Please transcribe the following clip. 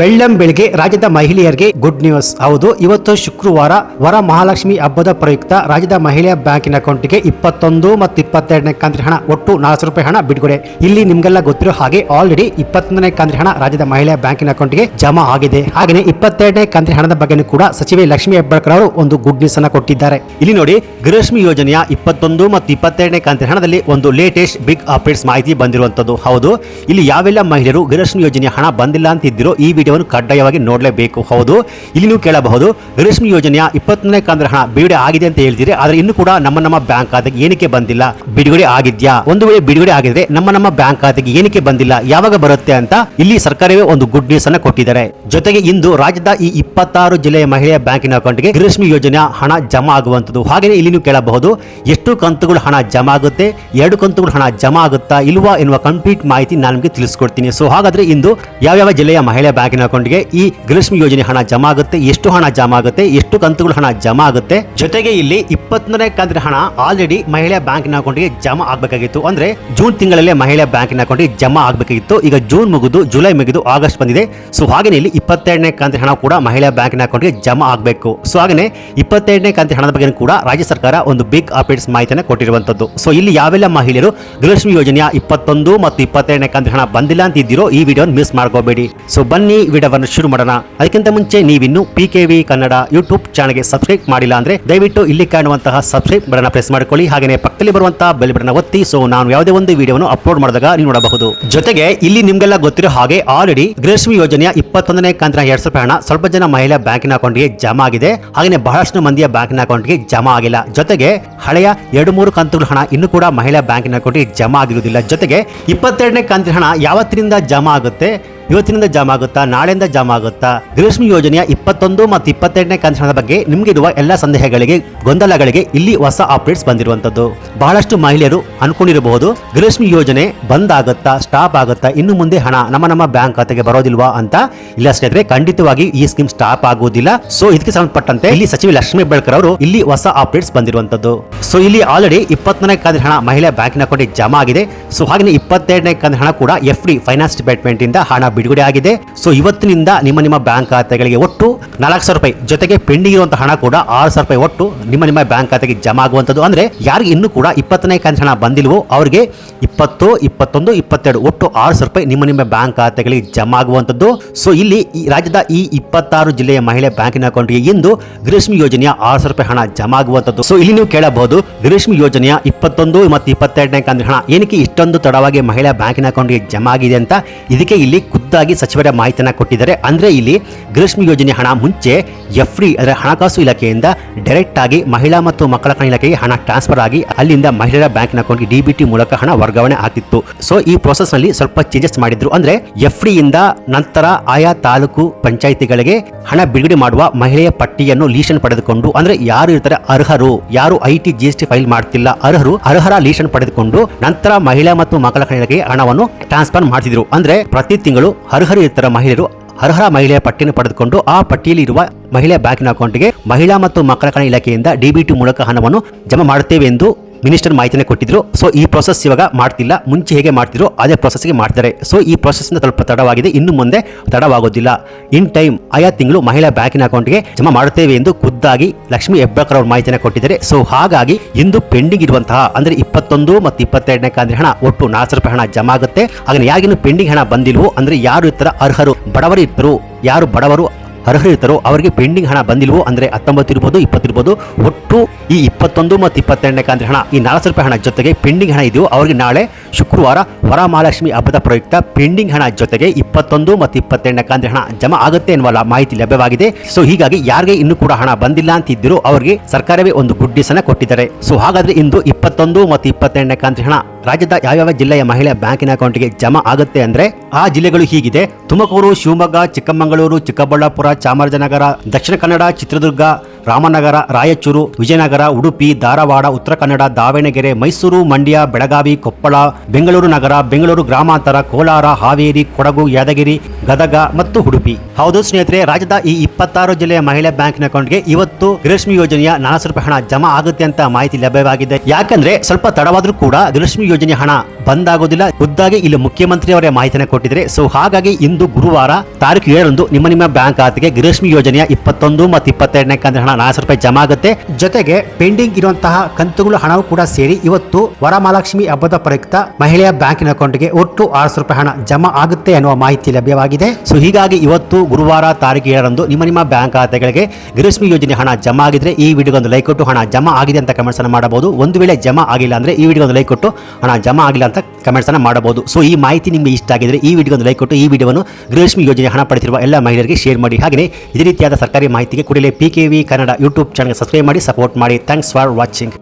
ಬೆಳ್ಳಂ ಬೆಳಗ್ಗೆ ರಾಜ್ಯದ ಮಹಿಳೆಯರಿಗೆ ಗುಡ್ ನ್ಯೂಸ್ ಹೌದು, ಇವತ್ತು ಶುಕ್ರವಾರ ವರ ಮಹಾಲಕ್ಷ್ಮಿ ಹಬ್ಬದ ಪ್ರಯುಕ್ತ ರಾಜ್ಯದ ಮಹಿಳೆಯ ಬ್ಯಾಂಕಿನ ಅಕೌಂಟ್ಗೆ ಇಪ್ಪತ್ತೊಂದು ಮತ್ತು ಇಪ್ಪತ್ತೆರಡನೇ ಕಂತಿನ ಹಣ, ಒಟ್ಟು ನಾಲ್ಕು ರೂಪಾಯಿ ಹಣ ಬಿಡುಗಡೆ. ಇಲ್ಲಿ ನಿಮ್ಗೆಲ್ಲ ಗೊತ್ತಿರೋ ಹಾಗೆ ಆಲ್ರೆಡಿ ಇಪ್ಪತ್ತೊಂದನೇ ಕಂತಿನ ಹಣ ರಾಜ್ಯದ ಮಹಿಳೆಯ ಬ್ಯಾಂಕಿನ ಅಕೌಂಟ್ಗೆ ಜಮಾ ಆಗಿದೆ. ಹಾಗೆಯೇ ಇಪ್ಪತ್ತೆರಡನೇ ಕಂತಿನ ಹಣದ ಬಗ್ಗೆ ಕೂಡ ಸಚಿವೆ ಲಕ್ಷ್ಮಿ ಹೆಬ್ಬಾಳ್ಕರ್ ಅವರು ಒಂದು ಗುಡ್ ನ್ಯೂಸ್ ಅನ್ನ ಕೊಟ್ಟಿದ್ದಾರೆ. ಇಲ್ಲಿ ನೋಡಿ, ಗೃಹಲಕ್ಷ್ಮಿ ಯೋಜನೆಯ ಇಪ್ಪತ್ತೊಂದು ಮತ್ತು ಇಪ್ಪತ್ತೆರಡನೇ ಕಂತಿನ ಹಣದಲ್ಲಿ ಒಂದು ಲೇಟೆಸ್ಟ್ ಬಿಗ್ ಅಪ್ಡೇಟ್ಸ್ ಮಾಹಿತಿ ಬಂದಿರುವಂತದ್ದು ಹೌದು, ಇಲ್ಲಿ ಯಾವೆಲ್ಲ ಮಹಿಳೆಯರು ಗೃಹಲಕ್ಷ್ಮಿ ಯೋಜನೆಯ ಹಣ ಬಂದಿಲ್ಲ ಅಂತ ಇದ್ದಿರೋ ಈ ವಿಡಿಯೋವನ್ನು ಕಡ್ಡಾಯವಾಗಿ ನೋಡಲೇಬೇಕು. ಹೌದು, ಇಲ್ಲಿ ನೀವು ಕೇಳಬಹುದು ಗೃಹಲಕ್ಷ್ಮಿ ಯೋಜನೆಯ ಇಪ್ಪತ್ತನೇ ಕಂದ್ರ ಹಣ ಬಿಡುಗಡೆ ಆಗಿದೆ ಅಂತ ಹೇಳ್ತೀರಿ ಆದರೆ ಇನ್ನು ಕೂಡ ನಮ್ಮ ನಮ್ಮ ಬ್ಯಾಂಕ್ ಖಾತೆಗೆ ಏನಕ್ಕೆ ಬಂದಿಲ್ಲ? ಬಿಡುಗಡೆ ಆಗಿದ್ಯಾ? ಒಂದು ವೇಳೆ ಬಿಡುಗಡೆ ಆಗಿದ್ರೆ ನಮ್ಮ ನಮ್ಮ ಬ್ಯಾಂಕ್ ಖಾತೆಗೆ ಏನಕ್ಕೆ ಬಂದಿಲ್ಲ? ಯಾವಾಗ ಬರುತ್ತೆ ಅಂತ ಇಲ್ಲಿ ಸರ್ಕಾರವೇ ಒಂದು ಗುಡ್ ನ್ಯೂಸ್ ಅನ್ನ ಕೊಟ್ಟಿದ್ದಾರೆ. ಜೊತೆಗೆ ಇಂದು ರಾಜ್ಯದ ಈ ಇಪ್ಪತ್ತಾರು ಜಿಲ್ಲೆಯ ಮಹಿಳೆಯ ಬ್ಯಾಂಕಿನ ಅಕೌಂಟ್ಗೆ ಗೃಹಲಕ್ಷ್ಮಿ ಯೋಜನೆಯ ಹಣ ಜಮಾ ಆಗುವಂತದ್ದು ಹಾಗೆಯೇ ಇಲ್ಲಿ ನೀವು ಕೇಳಬಹುದು, ಎಷ್ಟು ಕಂತುಗಳು ಹಣ ಜಮಾ ಆಗುತ್ತೆ, ಎರಡು ಕಂತುಗಳು ಹಣ ಜಮಾ ಆಗುತ್ತಾ ಇಲ್ವಾ ಎನ್ನುವ ಕಂಪ್ಲೀಟ್ ಮಾಹಿತಿ ನಾನು ನಿಮಗೆ ತಿಳಿಸ್ಕೊಡ್ತೀನಿ. ಸೊ ಹಾಗಾದ್ರೆ ಇಂದು ಯಾವ ಜಿಲ್ಲೆಯ ಮಹಿಳಾ ಬ್ಯಾಂಕಿನ ಅಕೌಂಟ್ಗೆ ಈ ಗೃಹಲಕ್ಷ್ಮಿ ಯೋಜನೆ ಹಣ ಜಮಾ ಆಗುತ್ತೆ ಎಷ್ಟು ಹಣ ಜಮಾ ಆಗುತ್ತೆ ಎಷ್ಟು ಕಂತುಗಳು ಹಣ ಜಮಾ ಆಗುತ್ತೆ ಜೊತೆಗೆ ಇಲ್ಲಿ ಇಪ್ಪತ್ತನೇ ಕಂತಿನ ಹಣ ಆಲ್ರೆಡಿ ಮಹಿಳಾ ಬ್ಯಾಂಕಿನ ಅಕೌಂಟ್ಗೆ ಜಮಾ ಆಗಬೇಕಾಗಿತ್ತು. ಅಂದ್ರೆ ಜೂನ್ ತಿಂಗಳಲ್ಲೇ ಮಹಿಳಾ ಬ್ಯಾಂಕಿನ ಅಕೌಂಟ್ಗೆ ಜಮಾ ಆಗಬೇಕಾಗಿತ್ತು. ಈಗ ಜೂನ್ ಮುಗಿದು ಜುಲೈ ಮುಗಿದು ಆಗಸ್ಟ್ ಬಂದಿದೆ. ಸೊ ಹಾಗೆಯೇ ಇಲ್ಲಿ ಇಪ್ಪತ್ತೆರಡನೇ ಕಂತಿನ ಹಣ ಕೂಡ ಮಹಿಳಾ ಬ್ಯಾಂಕಿನ ಅಕೌಂಟ್ಗೆ ಜಮಾ ಆಗಬೇಕು. ಸೊ ಹಾಗೆಯೇ ಇಪ್ಪತ್ತೆರಡನೇ ಕಂತಿನ ಹಣದ ಬಗ್ಗೆ ಕೂಡ ರಾಜ್ಯ ಸರ್ಕಾರ ಒಂದು ಬಿಗ್ ಅಪ್ಡೇಟ್ಸ್ ಮಾಹಿತಿಯನ್ನು ಕೊಟ್ಟಿರುವಂತದ್ದು. ಸೊ ಇಲ್ಲಿ ಯಾವೆಲ್ಲ ಮಹಿಳೆಯರು ಗೃಹಲಕ್ಷ್ಮಿ ಯೋಜನೆಯ ಇಪ್ಪತ್ತೊಂದು ಮತ್ತು ಇಪ್ಪತ್ತೆರಡನೇ ಕಂತಿನ ಹಣ ಬಂದಿಲ್ಲ ಅಂತ ಇದ್ದೀರೋ ಈ ವಿಡಿಯೋ ಮಿಸ್ ಮಾಡ್ಕೋಬೇಡಿ. ಸೊ ಬನ್ನಿ ವಿಡಿಯೋವನ್ನು ಶುರು ಮಾಡೋಣ. ಅದಕ್ಕಿಂತ ಮುಂಚೆ ನೀವಿನ್ನು P K V Kannada YouTube ಚಾನಲ್ಗೆ ಸಬ್ಸ್ಕ್ರೈಬ್ ಮಾಡಿಲ್ಲ ಅಂದ್ರೆ ದಯವಿಟ್ಟು ಇಲ್ಲಿ ಕಾಣುವಂತಹ ಸಬ್ಸ್ಕ್ರೈಬ್ ಬಟನ್ ಪ್ರೆಸ್ ಮಾಡಿಕೊಳ್ಳಿ. ಹಾಗೆಯೇ ಪಕ್ಕದಲ್ಲಿ ಬರುವಂತಹ ಬೆಲ್ ಬಟನ್ ಒತ್ತಿ ಸೊ ನಾನು ಯಾವುದೇ ಒಂದು ವಿಡಿಯೋವನ್ನು ಅಪ್ಲೋಡ್ ಮಾಡಿದಾಗ ನೀವು ನೋಡಬಹುದು. ಜೊತೆಗೆ ಇಲ್ಲಿ ನಿಮ್ಗೆಲ್ಲ ಗೊತ್ತಿರೋ ಹಾಗೆ ಆಲ್ರೆಡಿ ಗೃಹಲಕ್ಷ್ಮಿ ಯೋಜನೆಯ ಇಪ್ಪತ್ತೊಂದನೇ ಕಂತಿನ ಎರಡ್ ಸಾವಿರ ಹಣ ಸ್ವಲ್ಪ ಜನ ಮಹಿಳಾ ಬ್ಯಾಂಕಿನ ಅಕೌಂಟ್ಗೆ ಜಮಾ ಆಗಿದೆ. ಹಾಗೆಯೇ ಬಹಳಷ್ಟು ಮಂದಿಯ ಬ್ಯಾಂಕಿನ ಅಕೌಂಟ್ಗೆ ಜಮಾ ಆಗಿಲ್ಲ. ಜೊತೆಗೆ ಹಳೆಯ ಎರಡು ಮೂರು ಕಂತುಗಳ ಹಣ ಇನ್ನು ಕೂಡ ಮಹಿಳಾ ಬ್ಯಾಂಕಿನ ಅಕೌಂಟ್ಗೆ ಜಮಾ ಆಗಿರುವುದಿಲ್ಲ. ಜೊತೆಗೆ ಇಪ್ಪತ್ತೆರಡನೇ ಕಂತಿನ ಹಣ ಯಾವತ್ತಿನಿಂದ ಜಮಾ ಆಗುತ್ತೆ? ಇವತ್ತಿನಿಂದ ಜಮ ಆಗುತ್ತಾ? ನಾಳೆಯಿಂದ ಜಮ ಆಗುತ್ತಾ? ಗ್ರೀಷ್ಮ ಯೋಜನೆಯ ಇಪ್ಪತ್ತೊಂದು ಮತ್ತು ಇಪ್ಪತ್ತೆರಡನೇ ಕಂತಿನ ಬಗ್ಗೆ ನಿಮಗೆ ಇರುವ ಎಲ್ಲಾ ಸಂದೇಹಗಳಿಗೆ, ಗೊಂದಲಗಳಿಗೆ ಇಲ್ಲಿ ಹೊಸ ಅಪ್ಡೇಟ್ಸ್ ಬಂದಿರುವಂತದ್ದು ಬಹಳಷ್ಟು ಮಹಿಳೆಯರು ಅನ್ಕೊಂಡಿರಬಹುದು ಗ್ರೀಷ್ಮ ಯೋಜನೆ ಬಂದ್ ಆಗುತ್ತಾ ಸ್ಟಾಪ್ ಆಗುತ್ತಾ, ಇನ್ನು ಮುಂದೆ ಹಣ ನಮ್ಮ ನಮ್ಮ ಬ್ಯಾಂಕ್ ಖಾತೆಗೆ ಬರೋದಿಲ್ವಾ ಅಂತ? ಇಲ್ಲ ಸ್ನೇಹಿತರೆ, ಖಂಡಿತವಾಗಿ ಈ ಸ್ಕೀಮ್ ಸ್ಟಾಪ್ ಆಗುವುದಿಲ್ಲ. ಸೊ ಇದಕ್ಕೆ ಸಂಬಂಧಪಟ್ಟಂತೆ ಇಲ್ಲಿ ಸಚಿವ ಲಕ್ಷ್ಮೀ ಬೆಳ್ಕರ್ ಅವರು ಇಲ್ಲಿ ಹೊಸ ಅಪ್ಡೇಟ್ಸ್ ಬಂದಿರುವಂತದ್ದು ಸೊ ಇಲ್ಲಿ ಆಲ್ರೆಡಿ ಇಪ್ಪತ್ತನೇ ಕಂತಿನ ಹಣ ಮಹಿಳಾ ಬ್ಯಾಂಕಿನ ಕೊಟ್ಟಿ ಜಮಾ ಆಗಿದೆ. ಸೊ ಹಾಗೆ ಇಪ್ಪತ್ತೆರಡನೇ ಕಂದ ಹಣ ಕೂಡ ಎಫ್ ಡಿ ಫೈನಾನ್ಸ್ ಡಿಪಾರ್ಟ್ಮೆಂಟ್ ಇಂದ ಹಣ ಬಿಡುಗಡೆ ಆಗಿದೆ. ಸೊ ಇವತ್ತಿನಿಂದ ನಿಮ್ಮ ನಿಮ್ಮ ಬ್ಯಾಂಕ್ ಖಾತೆಗಳಿಗೆ ಒಟ್ಟು ನಾಲ್ಕು ಸಾವಿರ ರೂಪಾಯಿ ಜೊತೆಗೆ ಪೆಂಡಿಂಗ್ ಇರುವಂತಹ ಹಣ ಕೂಡ ಆರು ಸಾವಿರ ರೂಪಾಯಿ ಒಟ್ಟು ನಿಮ್ಮ ನಿಮ್ಮ ಬ್ಯಾಂಕ್ ಖಾತೆಗೆ ಜಮಾ ಆಗುವಂಥದ್ದು. ಅಂದ್ರೆ ಯಾರಿಗೆ ಇನ್ನೂ ಕೂಡ ಇಪ್ಪತ್ತನೇ ಕಂತು ಹಣ ಬಂದಿಲ್ವೋ ಅವರಿಗೆ ಇಪ್ಪತ್ತು, ಇಪ್ಪತ್ತೊಂದು, ಇಪ್ಪತ್ತೆರಡು ಒಟ್ಟು ಆರು ಸಾವಿರ ರೂಪಾಯಿ ನಿಮ್ಮ ನಿಮ್ಮ ಬ್ಯಾಂಕ್ ಖಾತೆಗಳಿಗೆ ಜಮಾ ಆಗುವಂಥದ್ದು. ಸೊ ಇಲ್ಲಿ ಈ ರಾಜ್ಯದ ಈ ಇಪ್ಪತ್ತಾರು ಜಿಲ್ಲೆಯ ಮಹಿಳೆ ಬ್ಯಾಂಕಿನ ಅಕೌಂಟ್ಗೆ ಇಂದು ಗ್ರೀಷ್ಮಿ ಯೋಜನೆಯ ಆರು ಸಾವಿರ ರೂಪಾಯಿ ಹಣ ಜಮಾ ಆಗುವಂಥದ್ದು. ಸೊ ಇಲ್ಲಿ ನೀವು ಕೇಳಬಹುದು ಗ್ರೀಷ್ಮಿ ಯೋಜನೆಯ ಇಪ್ಪತ್ತೊಂದು ಮತ್ತು ಇಪ್ಪತ್ತೆರಡನೇ ಕಂತು ಹಣ ಏನಕ್ಕೆ ಇಷ್ಟೊಂದು ತಡವಾಗಿ ಮಹಿಳಾ ಬ್ಯಾಂಕಿನ ಅಕೌಂಟ್ಗೆ ಜಮಾ ಆಗಿದೆ ಅಂತ. ಇದಕ್ಕೆ ಇಲ್ಲಿ ಖುದ್ದಾಗಿ ಸಚಿವರ ಮಾಹಿತಿಯನ್ನು ಕೊಟ್ಟಿದ್ದಾರೆ. ಅಂದರೆ ಇಲ್ಲಿ ಗೃಹಲಕ್ಷ್ಮಿ ಯೋಜನೆ ಹಣ ಮುಂಚೆ ಎಫ್ ಡಿ ಅಂದರೆ ಹಣಕಾಸು ಇಲಾಖೆಯಿಂದ ಡೈರೆಕ್ಟ್ ಆಗಿ ಮಹಿಳಾ ಮತ್ತು ಮಕ್ಕಳ ಇಲಾಖೆಗೆ ಹಣ ಟ್ರಾನ್ಸ್ಫರ್ ಆಗಿ ಅಲ್ಲಿಂದ ಮಹಿಳೆಯರ ಬ್ಯಾಂಕ್ನ ಅಕೌಂಟ್ಗೆ ಡಿಬಿಟಿ ಮೂಲಕ ಹಣ ವರ್ಗಾವಣೆ ಆಗ್ತಿತ್ತು. ಸೊ ಈ ಪ್ರೋಸೆಸ್ನಲ್ಲಿ ಸ್ವಲ್ಪ ಚೇಂಜಸ್ ಮಾಡಿದ್ರು. ಅಂದ್ರೆ ಎಫ್ ಇಂದ ನಂತರ ಆಯಾ ತಾಲೂಕು ಪಂಚಾಯಿತಿಗಳಿಗೆ ಹಣ ಬಿಡುಗಡೆ ಮಾಡುವ ಮಹಿಳೆಯ ಪಟ್ಟಿಯನ್ನು ಲೀಶನ್ ಪಡೆದುಕೊಂಡು, ಅಂದ್ರೆ ಯಾರು ಇರ್ತಾರೆ ಅರ್ಹರು, ಯಾರು I T G S T file ಮಾಡ್ತಿಲ್ಲ ಅರ್ಹರು, ಅರ್ಹರ ಲೀಶನ್ ಪಡೆದುಕೊಂಡು ನಂತರ ಮಹಿಳಾ ಮತ್ತು ಮಕ್ಕಳ ಇಲಾಖೆಗೆ ಹಣವನ್ನು ಟ್ರಾನ್ಸ್ಫರ್ ಮಾಡ್ತಿದ್ರು. ಅಂದ್ರೆ ಪ್ರತಿ ತಿಂಗಳು ಅರ್ಹರು ಇತರ ಮಹಿಳೆಯರು ಅರ್ಹರ ಮಹಿಳೆಯ ಪಟ್ಟಿಯನ್ನು ಪಡೆದುಕೊಂಡು ಆ ಪಟ್ಟಿಯಲ್ಲಿ ಇರುವ ಮಹಿಳೆಯ ಬ್ಯಾಂಕಿನ ಅಕೌಂಟ್ಗೆ ಮಹಿಳಾ ಮತ್ತು ಮಕ್ಕಳ ಕಲ್ಯಾಣ ಇಲಾಖೆಯಿಂದ ಡಿಬಿಟಿ ಮೂಲಕ ಹಣವನ್ನು ಜಮಾ ಮಾಡುತ್ತೇವೆ ಎಂದು ಮಿನಿಸ್ಟರ್ ಮಾಹಿತಿನೇ ಕೊಟ್ಟಿದ್ರು. ಸೊ ಈ ಪ್ರೊಸೆಸ್ ಇವಾಗ ಮಾಡ್ತಿಲ್ಲ. ಮುಂಚೆ ಹೇಗೆ ಮಾಡ್ತಿದ್ರು, ಅದೇ ಪ್ರೊಸೆಸ್ಗೆ ಮಾಡ್ತಾರೆ. ಸೊ ಈ ಪ್ರೊಸೆಸ್ ಸ್ವಲ್ಪ ತಡವಾಗಿದೆ. ಇನ್ನು ಮುಂದೆ ತಡವಾಗೋದಿಲ್ಲ. ಇನ್ ಟೈಮ್ ಆಯಾ ತಿಂಗಳು ಮಹಿಳಾ ಬ್ಯಾಂಕಿನ ಅಕೌಂಟ್ಗೆ ಜಮಾ ಮಾಡುತ್ತೇವೆ ಎಂದು ಖುದ್ದಾಗಿ ಲಕ್ಷ್ಮಿ ಹೆಬ್ಬಾಳ್ಕರ್ ಅವರು ಮಾಹಿತಿಯನ್ನು ಕೊಟ್ಟಿದ್ದಾರೆ. ಸೊ ಹಾಗಾಗಿ ಇಂದು ಪೆಂಡಿಂಗ್ ಇರುವಂತಹ, ಅಂದ್ರೆ ಇಪ್ಪತ್ತೊಂದು ಮತ್ತು ಇಪ್ಪತ್ತೆರಡನೇ ಕಾಂದ್ರೆ ಹಣ ಒಟ್ಟು ನಾಲ್ಕು ರೂಪಾಯಿ ಹಣ ಜಮಾ ಆಗುತ್ತೆ. ಹಾಗೆ ಯಾರಿಗಿನ್ನು ಪೆಂಡಿಂಗ್ ಹಣ ಬಂದಿಲ್ವೋ, ಅಂದ್ರೆ ಯಾರು ಇತರ ಅರ್ಹರು, ಬಡವರು ಇರ್ತರು, ಯಾರು ಬಡವರು ಅರ್ಹರು ಇರ್ತಾರೋ ಅವರಿಗೆ ಪೆಂಡಿಂಗ್ ಹಣ ಬಂದಿಲ್ವೋ, ಅಂದ್ರೆ ಹತ್ತೊಂಬತ್ತು ಇರ್ಬೋದು ಇಪ್ಪತ್ತಿರ್ಬೋದು ಒಟ್ಟು ಈ ಇಪ್ಪತ್ತೊಂದು ಮತ್ತು ಇಪ್ಪತ್ತೆರಡನೇ ಕಂತಿನ ಹಣ, ಈ ನಾಲ್ಕು ರೂಪಾಯಿ ಹಣ ಜೊತೆಗೆ ಪೆಂಡಿಂಗ್ ಹಣ ಇದೆಯೋ, ಅವರಿಗೆ ನಾಳೆ ಶುಕ್ರವಾರ ವರಮಹಾಲಕ್ಷ್ಮಿ ಹಬ್ಬದ ಪ್ರಯುಕ್ತ ಪೆಂಡಿಂಗ್ ಹಣ ಜೊತೆಗೆ ಇಪ್ಪತ್ತೊಂದು ಮತ್ತು ಇಪ್ಪತ್ತೆರಡನೇ ಕಂತಿನ ಹಣ ಜಮಾ ಆಗುತ್ತೆ ಎನ್ನುವ ಮಾಹಿತಿ ಲಭ್ಯವಾಗಿದೆ. ಸೊ ಹೀಗಾಗಿ ಯಾರಿಗೆ ಇನ್ನೂ ಕೂಡ ಹಣ ಬಂದಿಲ್ಲ ಅಂತ ಇದ್ದರೂ ಅವರಿಗೆ ಸರ್ಕಾರವೇ ಒಂದು ಗುಡ್ ಕೊಟ್ಟಿದ್ದಾರೆ. ಸೊ ಹಾಗಾದ್ರೆ ಇಂದು ಇಪ್ಪತ್ತೊಂದು ಮತ್ತು ಇಪ್ಪತ್ತೆರಡನೇ ಕಂತಿನ ಹಣ ರಾಜ್ಯದ ಯಾವ್ಯಾವ ಜಿಲ್ಲೆಯ ಮಹಿಳೆ ಬ್ಯಾಂಕಿನ ಅಕೌಂಟ್ಗೆ ಜಮಾ ಆಗುತ್ತೆ ಅಂದ್ರೆ, ಆ ಜಿಲ್ಲೆಗಳು ಹೀಗಿದೆ. ತುಮಕೂರು, ಶಿವಮೊಗ್ಗ, ಚಿಕ್ಕಮಗಳೂರು, ಚಿಕ್ಕಬಳ್ಳಾಪುರ ಚಾಮರಾಜನಗರ ದಕ್ಷಿಣ ಕನ್ನಡ ಚಿತ್ರದುರ್ಗ ರಾಮನಗರ, ರಾಯಚೂರು, ವಿಜಯನಗರ, ಉಡುಪಿ, ಧಾರವಾಡ, ಉತ್ತರ ಕನ್ನಡ, ದಾವಣಗೆರೆ, ಮೈಸೂರು, ಮಂಡ್ಯ, ಬೆಳಗಾವಿ, ಕೊಪ್ಪಳ, ಬೆಂಗಳೂರು ನಗರ, ಬೆಂಗಳೂರು ಗ್ರಾಮಾಂತರ, ಕೋಲಾರ, ಹಾವೇರಿ, ಕೊಡಗು, ಯಾದಗಿರಿ, ಗದಗ ಮತ್ತು ಉಡುಪಿ. ಹೌದು ಸ್ನೇಹಿತರೆ, ರಾಜ್ಯದ ಈ ಇಪ್ಪತ್ತಾರು ಜಿಲ್ಲೆಯ ಮಹಿಳಾ ಬ್ಯಾಂಕಿನ ಅಕೌಂಟ್ಗೆ ಇವತ್ತು ಗೃಹಲಕ್ಷ್ಮಿ ಯೋಜನೆಯ ನಾಲ್ಕು ರೂಪಾಯಿ ಹಣ ಜಮಾ ಆಗುತ್ತೆ ಅಂತ ಮಾಹಿತಿ ಲಭ್ಯವಾಗಿದೆ. ಯಾಕಂದ್ರೆ ಸ್ವಲ್ಪ ತಡವಾದ್ರೂ ಕೂಡ ಗೃಹಲಕ್ಷ್ಮಿ ಯೋಜನೆ ಹಣ ಬಂದಾಗೋದಿಲ್ಲ. ಖುದ್ದಾಗಿ ಇಲ್ಲಿ ಮುಖ್ಯಮಂತ್ರಿ ಅವರೇ ಮಾಹಿತಿಯನ್ನು ಕೊಟ್ಟಿದ್ರೆ ಸೊ ಹಾಗಾಗಿ ಇಂದು ಗುರುವಾರ ತಾರೀಕು ಏಳರಂದು ನಿಮ್ಮ ನಿಮ್ಮ ಬ್ಯಾಂಕ್ ಖಾತೆಗೆ ಗೃಹಲಕ್ಷ್ಮಿ ಯೋಜನೆಯ ಇಪ್ಪತ್ತೊಂದು ಮತ್ತು ಇಪ್ಪತ್ತೆರಡನೇ ಕಂತಿನ ಹಣ ನಾಲ್ಕು ರೂಪಾಯಿ ಜಮಾ ಆಗುತ್ತೆ. ಜೊತೆಗೆ ಪೆಂಡಿಂಗ್ ಇರುವಂತಹ ಕಂತುಗಳು ಹಣವು ಕೂಡ ಸೇರಿ ಇವತ್ತು ವರಮಹಾಲಕ್ಷ್ಮಿ ಹಬ್ಬದ ಪ್ರಯುಕ್ತ ಮಹಿಳೆಯ ಬ್ಯಾಂಕಿನ ಅಕೌಂಟ್ಗೆ ಒಟ್ಟು ಆರು ರೂಪಾಯಿ ಹಣ ಜಮಾ ಆಗುತ್ತೆ ಅನ್ನುವ ಮಾಹಿತಿ ಲಭ್ಯವಾಗಿದೆ. ಸೊ ಹೀಗಾಗಿ ಇವತ್ತು ಗುರುವಾರ ತಾರೀಕು ಏಳರಂದು ನಿಮ್ಮ ನಿಮ್ಮ ಬ್ಯಾಂಕ್ ಖಾತೆಗಳಿಗೆ ಗೃಹಲಕ್ಷ್ಮಿ ಯೋಜನೆ ಹಣ ಜಮಾ ಆಗಿದ್ರೆ ಈ ವಿಡಿಯೋಗೆ ಒಂದು ಲೈಕ್ ಕೊಟ್ಟು ಹಣ ಜಮಾ ಆಗಿದೆ ಅಂತ ಕಮೆಂಟ್ಸ್ ಮಾಡಬಹುದು. ಒಂದು ವೇಳೆ ಜಮಾ ಆಗಿಲ್ಲ ಅಂದ್ರೆ ಈ ವಿಡಿಯೋ ಒಂದು ಲೈಕ್ ಕೊಟ್ಟು ಹಣ ಜಮಾ ಆಗಿಲ್ಲ ಅಂತ ಕಮೆಂಟ್ಸ್ ಅನ್ನು ಮಾಡಬಹುದು. ಸೊ ಈ ಮಾಹಿತಿ ನಿಮಗೆ ಇಷ್ಟ ಆಗಿದ್ರೆ ಈ ವಿಡಿಯೋ ಒಂದು ಲೈಕ್ ಕೊಟ್ಟು, ಈ ವಿಡಿಯೋವನ್ನು ಗೃಹಲಕ್ಷ್ಮಿ ಯೋಜನೆ ಹಣ ಪಡೆದಿರುವ ಎಲ್ಲ ಮಹಿಳೆಯರಿಗೆ ಶೇರ್ ಮಾಡಿ. ಹಾಗೆಯೇ ಇದೇ ರೀತಿಯಾದ ಸರ್ಕಾರಿ ಮಾಹಿತಿಗೆ ಕೂಡಲೇ P K V Kannada YouTube channel subscribe ಮಾಡಿ ಸಪೋರ್ಟ್ ಮಾಡಿ. Thanks for watching